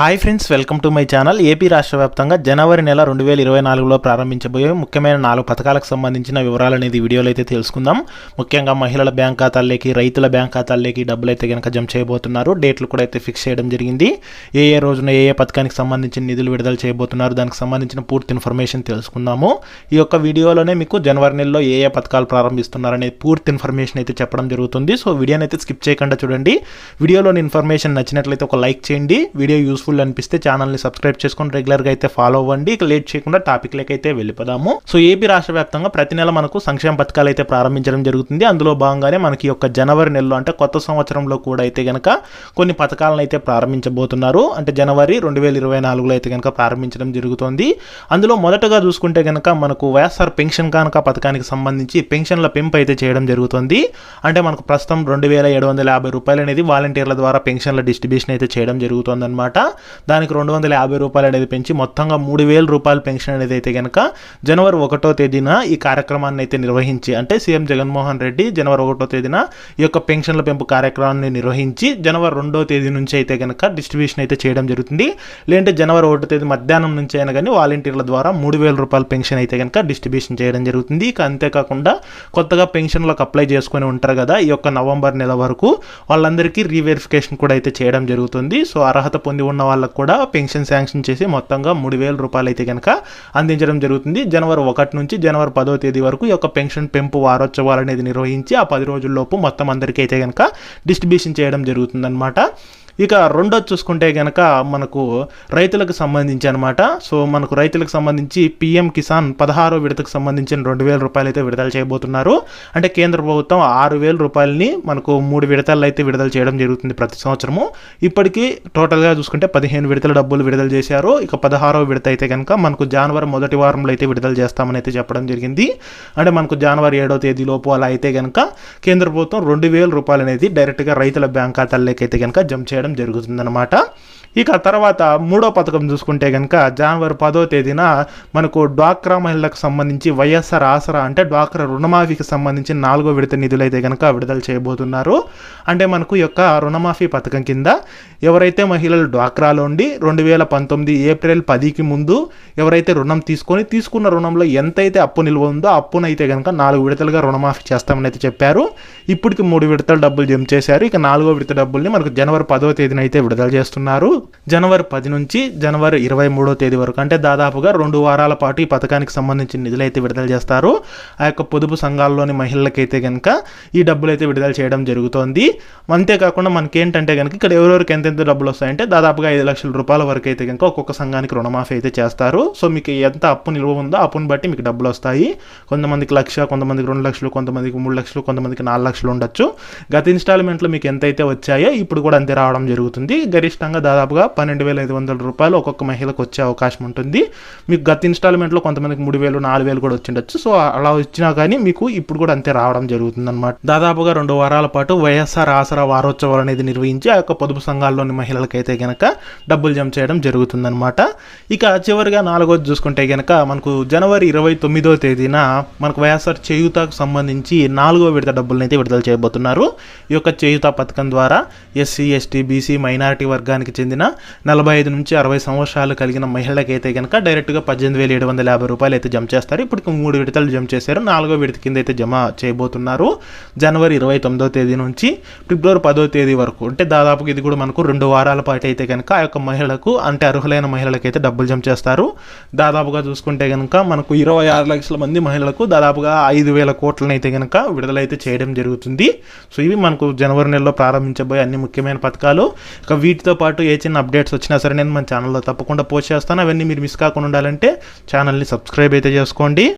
Hi friends welcome to my channel. AP రాష్ట్ర వ్యాప్తంగా జనవరి నెల రెండు వేల ఇరవై నాలుగులో ప్రారంభించబోయే ముఖ్యమైన నాలుగు పథకాలకు సంబంధించిన వివరాలు అనేది వీడియోలో అయితే తెలుసుకుందాం. ముఖ్యంగా మహిళల బ్యాంక్ ఖాతాల్లోకి రైతుల బ్యాంక్ ఖాతాల్లోకి డబ్బులు అయితే కనుక జమ చేయబోతున్నారు. డేట్లు కూడా అయితే ఫిక్స్ చేయడం జరిగింది. ఏ ఏ రోజున ఏ ఏ పథకానికి సంబంధించిన నిధులు విడుదల చేయబోతున్నారు దానికి సంబంధించిన పూర్తి ఇన్ఫర్మేషన్ తెలుసుకుందాము. ఈ యొక్క వీడియోలోనే మీకు జనవరి నెలలో ఏ ఏ పథకాలు ప్రారంభిస్తున్నారనే పూర్తి ఇన్ఫర్మేషన్ అయితే చెప్పడం జరుగుతుంది. సో వీడియోని అయితే స్కిప్ చేయకుండా చూడండి. వీడియోలోని ఇన్ఫర్మేషన్ నచ్చినట్లయితే ఒక లైక్ చేయండి. వీడియో యూస్ఫుల్ అనిపిస్తే ఛానల్ని సబ్స్క్రైబ్ చేసుకొని రెగ్యులర్గా అయితే ఫాలో అవ్వండి. ఇక లేట్ చేయకుండా టాపిక్లకి అయితే వెళ్ళిపోదాము. సో ఏపీ రాష్ట్ర వ్యాప్తంగా ప్రతి నెల మనకు సంక్షేమ పథకాలు అయితే ప్రారంభించడం జరుగుతుంది. అందులో భాగంగానే మనకి యొక్క జనవరి నెలలో అంటే కొత్త సంవత్సరంలో కూడా అయితే కనుక కొన్ని పథకాలను అయితే ప్రారంభించబోతున్నారు. అంటే జనవరి రెండు వేల ఇరవై నాలుగులో అయితే కనుక ప్రారంభించడం జరుగుతోంది. అందులో మొదటగా చూసుకుంటే కనుక మనకు వైఎస్ఆర్ పెన్షన్ కనుక పథకానికి సంబంధించి పెన్షన్ల పెంపు అయితే చేయడం జరుగుతుంది. అంటే మనకు ప్రస్తుతం రెండు వేల ఏడు వందల యాభై రూపాయలు అనేది వాలంటీర్ల ద్వారా పెన్షన్ల డిస్ట్రిబ్యూషన్ అయితే చేయడం జరుగుతుంది అనమాట దానికి రెండు వందల యాభై రూపాయలు అనేది పెంచి మొత్తంగా మూడు వేల రూపాయల పెన్షన్ అనేది అయితే కనుక జనవరి ఒకటో తేదీన ఈ కార్యక్రమాన్ని అయితే నిర్వహించి అంటే సీఎం జగన్మోహన్ రెడ్డి జనవరి ఒకటో తేదీన ఈ యొక్క పెన్షన్ల పెంపు కార్యక్రమాన్ని నిర్వహించి జనవరి రెండో తేదీ నుంచి అయితే కనుక డిస్ట్రిబ్యూషన్ అయితే చేయడం జరుగుతుంది. లేదంటే జనవరి ఒకటో తేదీ మధ్యాహ్నం నుంచి అయినా కానీ వాలంటీర్ల ద్వారా మూడు వేల రూపాయల పెన్షన్ అయితే కనుక డిస్ట్రిబ్యూషన్ చేయడం జరుగుతుంది. ఇక అంతేకాకుండా కొత్తగా పెన్షన్లకు అప్లై చేసుకొని ఉంటారు కదా ఈ యొక్క నవంబర్ నెల వరకు వాళ్ళందరికీ రీవెరిఫికేషన్ కూడా అయితే చేయడం జరుగుతుంది. సో అర్హత పొంది ఉన్న వాళ్ళకు కూడా పెన్షన్ శాంక్షన్ చేసి మొత్తంగా మూడు వేల రూపాయలు అయితే కనుక అందించడం జరుగుతుంది. జనవరి ఒకటి నుంచి జనవరి పదో తేదీ వరకు ఈ యొక్క పెన్షన్ పెంపు వారోత్సవాలు అనేది నిర్వహించి ఆ పది రోజుల్లోపు మొత్తం అందరికీ అయితే కనుక డిస్ట్రిబ్యూషన్ చేయడం జరుగుతుందన్నమాట. ఇక రెండోది చూసుకుంటే కనుక మనకు రైతులకు సంబంధించి అనమాట సో మనకు రైతులకు సంబంధించి పిఎం కిసాన్ పదహారో విడతకు సంబంధించిన రెండు వేల రూపాయలు అయితే విడుదల చేయబోతున్నారు. అంటే కేంద్ర ప్రభుత్వం ఆరు వేల రూపాయలని మనకు మూడు విడతలు అయితే విడుదల చేయడం జరుగుతుంది ప్రతి సంవత్సరము. ఇప్పటికీ టోటల్గా చూసుకుంటే పదిహేను విడతల డబ్బులు విడుదల చేశారు. ఇక పదహారో విడత అయితే కనుక మనకు జనవరి మొదటి వారంలో అయితే విడుదల చేస్తామని అయితే చెప్పడం జరిగింది. అంటే మనకు జనవరి ఏడో తేదీ లోపు అలా అయితే కనుక కేంద్ర ప్రభుత్వం రెండు వేల రూపాయలు అనేది డైరెక్ట్గా రైతుల బ్యాంక్ ఖాతాల్లోకి అయితే కనుక జమ చేయడం జరుగుతుందన్నమాట. ఇక తర్వాత మూడో పథకం చూసుకుంటే కనుక జనవరి పదో తేదీన మనకు డ్వాక్రా మహిళలకు సంబంధించి వైఎస్ఆర్ ఆసరా అంటే డ్వాక్రా రుణమాఫీకి సంబంధించి నాలుగో విడత నిధులు అయితే కనుక విడుదల చేయబోతున్నారు. అంటే మనకు యొక్క రుణమాఫీ పథకం కింద ఎవరైతే మహిళలు డ్వాక్రాలో ఉండి రెండు వేల పంతొమ్మిది ఏప్రిల్ పదికి ముందు ఎవరైతే రుణం తీసుకొని తీసుకున్న రుణంలో ఎంతైతే అప్పు నిల్వ ఉందో అప్పునైతే కనుక నాలుగు విడతలుగా రుణమాఫీ చేస్తామని అయితే చెప్పారు. ఇప్పటికి మూడు విడతలు డబ్బులు జమ చేశారు. ఇక నాలుగో విడత డబ్బుల్ని మనకు జనవరి పదో తేదీన అయితే విడుదల చేస్తున్నారు. జనవరి పది నుంచి జనవరి ఇరవై మూడో తేదీ వరకు అంటే దాదాపుగా రెండు వారాల పాటు ఈ పథకానికి సంబంధించిన నిధులు అయితే విడుదల చేస్తారు. ఆ యొక్క పొదుపు సంఘాల్లోని మహిళలకైతే కనుక ఈ డబ్బులు అయితే విడుదల చేయడం జరుగుతోంది. అంతేకాకుండా మనకేంటంటే కనుక ఇక్కడ ఎవరెవరికి ఎంతెంత డబ్బులు వస్తాయంటే దాదాపుగా ఐదు లక్షల రూపాయల వరకు అయితే కనుక ఒక్కొక్క సంఘానికి రుణమాఫీ అయితే చేస్తారు. సో మీకు ఎంత అప్పు నిల్వ ఉందో అప్పును అప్పుని బట్టి మీకు డబ్బులు వస్తాయి. కొంతమందికి లక్ష కొంతమందికి రెండు లక్షలు కొంతమందికి మూడు లక్షలు కొంతమందికి నాలుగు లక్షలు ఉండొచ్చు. గత ఇన్స్టాల్మెంట్లో మీకు ఎంతైతే వచ్చాయో ఇప్పుడు కూడా అంతే రావడం జరుగుతుంది. గరిష్టంగా దాదాపుగా పన్నెండు వేల ఐదు వందల రూపాయలు ఒక్కొక్క మహిళకు వచ్చే అవకాశం ఉంటుంది. మీకు గత ఇన్స్టాల్మెంట్లో కొంతమందికి మూడు వేలు నాలుగు వేలు కూడా వచ్చిండొచ్చు. సో అలా వచ్చినా కానీ మీకు ఇప్పుడు కూడా అంతే రావడం జరుగుతుంది అనమాట దాదాపుగా రెండు వారాల పాటు వైఎస్ఆర్ ఆసరా వారోత్సవాలు అనేది నిర్వహించి ఆ యొక్క పొదుపు సంఘాల్లోని మహిళలకైతే గనక డబ్బులు జమ చేయడం జరుగుతుందన్నమాట. ఇక చివరిగా నాలుగోది చూసుకుంటే గనక మనకు జనవరి ఇరవై తొమ్మిదో తేదీన మనకు వైఎస్ఆర్ చేయూతకు సంబంధించి నాలుగో విడత డబ్బులను అయితే విడుదల చేయబోతున్నారు. ఈ యొక్క చేయూత పథకం ద్వారా ఎస్సీ ఎస్టీ బీసీ మైనారిటీ వర్గానికి చెందిన నలభై ఐదు నుంచి అరవై సంవత్సరాలు కలిగిన మహిళకైతే కనుక డైరెక్ట్గా పద్దెనిమిది వేల ఏడు వందల యాభై రూపాయలు అయితే జమ చేస్తారు. ఇప్పుడు మూడు విడతలు జమ చేశారు. నాలుగో విడత కింద అయితే జమ చేయబోతున్నారు. జనవరి ఇరవై తొమ్మిదో తేదీ నుంచి ఫిబ్రవరి పదో తేదీ వరకు అంటే దాదాపుగా ఇది కూడా మనకు రెండు వారాల పాటు అయితే కనుక ఆ యొక్క మహిళలకు అంటే అర్హులైన మహిళలకైతే డబ్బులు జమ చేస్తారు. దాదాపుగా చూసుకుంటే కనుక మనకు ఇరవై ఆరు లక్షల మంది మహిళలకు దాదాపుగా ఐదు వేల కోట్లను అయితే కనుక విడుదలైతే చేయడం జరుగుతుంది. సో ఇవి మనకు జనవరి నెలలో ప్రారంభించబోయే అన్ని ముఖ్యమైన పథకాలు. ఇక వీటితో పాటు ఏ చిన్న అప్డేట్స్ వచ్చినా సరే నేను మన ఛానల్లో తప్పకుండా పోస్ట్ చేస్తాను. అవన్నీ మీరు మిస్ కాకుండా ఉండాలంటే ఛానల్ని సబ్స్క్రైబ్ అయితే చేసుకోండి.